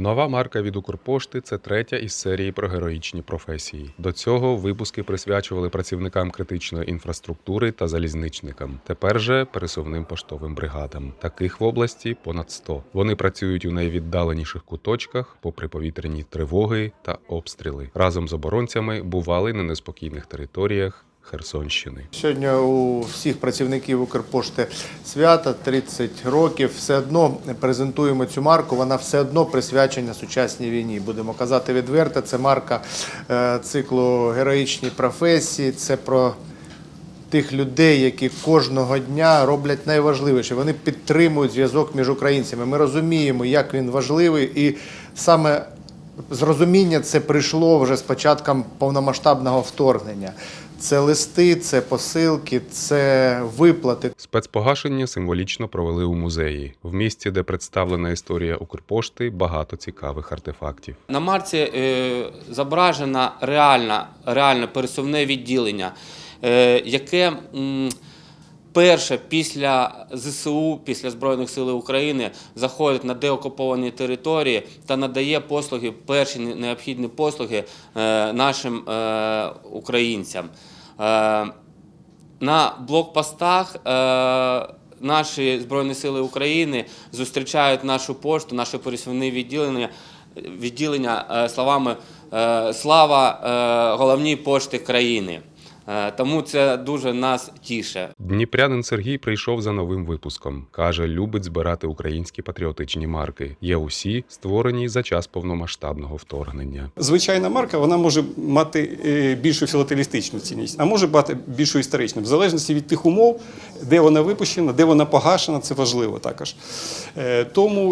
Нова марка від Укрпошти це третя із серії про героїчні професії. До цього випуски присвячували працівникам критичної інфраструктури та залізничникам. Тепер же пересувним поштовим бригадам. Таких в області понад 100. Вони працюють у найвіддаленіших куточках, попри повітряні тривоги та обстріли. Разом з оборонцями бували на неспокійних територіях Херсонщини. Сьогодні у всіх працівників Укрпошти свята 30 років. Все одно презентуємо цю марку. Вона все одно присвячена сучасній війні. Будемо казати відверто. Це марка е, циклу героїчні професії. Це про тих людей, які кожного дня роблять найважливіше. Вони підтримують зв'язок між українцями. Ми розуміємо, як він важливий, і саме зрозуміння це прийшло вже з початком повномасштабного вторгнення. Це листи, це посилки, це виплати. Спецпогашення символічно провели у музеї. В місті, де представлена історія Укрпошти, багато цікавих артефактів. На марці е, зображено реальне, реальне пересувне відділення, е, яке м, перше після ЗСУ, після Збройних сил України, заходить на деокуповані території та надає послуги, перші необхідні послуги е, нашим е, українцям. Е, на блокпостах наші Збройні Сили України зустрічають нашу пошту, наше пересувне відділення, відділення словами Слава головній пошті країни. Е, Тому це дуже нас тіше. Дніпрянин Сергій прийшов за новим випуском. Каже, любить збирати українські патріотичні марки. Є усі створені за час повномасштабного вторгнення. Звичайна марка вона може мати е, більшу філателістичну цінність, а може мати більшу історичну, в залежності від тих умов, де вона випущена, де вона погашена, це важливо також. Е, Тому